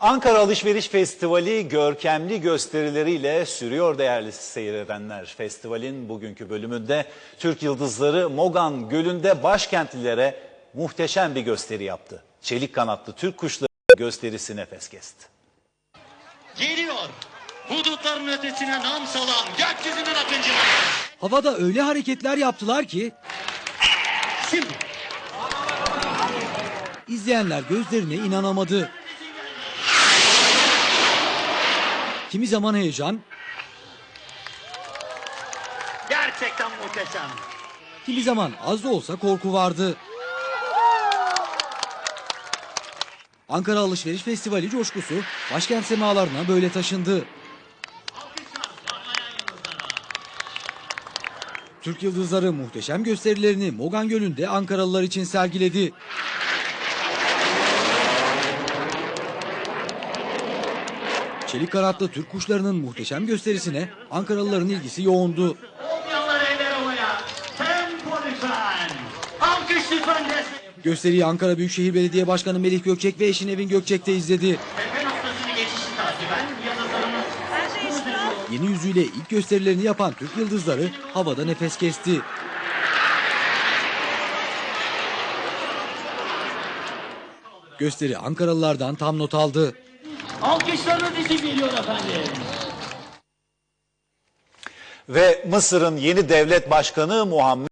Ankara Alışveriş Festivali görkemli gösterileriyle sürüyor değerli seyredenler. Festivalin bugünkü bölümünde Türk Yıldızları Mogan Gölü'nde başkentlilere muhteşem bir gösteri yaptı. Çelik kanatlı Türk kuşları gösterisi nefes kesti. Geliyor. Hudutların ötesine nam salan gökyüzünün akıncıları. Havada öyle hareketler yaptılar ki Şimdi izleyenler gözlerine inanamadı. Kimi zaman heyecan, gerçekten muhteşem. kimi zaman az da olsa korku vardı. Ankara Alışveriş Festivali coşkusu başkent semalarına böyle taşındı. Türk Yıldızları muhteşem gösterilerini Mogan Gölü'nde Ankaralılar için sergiledi. Çelik kanatlı Türk kuşlarının muhteşem gösterisine Ankaralıların ilgisi yoğundu. Gösteriyi Ankara Büyükşehir Belediye Başkanı Melih Gökçek ve eşi Nevin Gökçek de izledi. Yıldızlarımız Yeni yüzüyle ilk gösterilerini yapan Türk Yıldızları havada nefes kesti. Gösteri Ankaralılardan tam not aldı. Alkışlarınız için geliyor efendim. Ve Mısır'ın yeni devlet başkanı Muhammed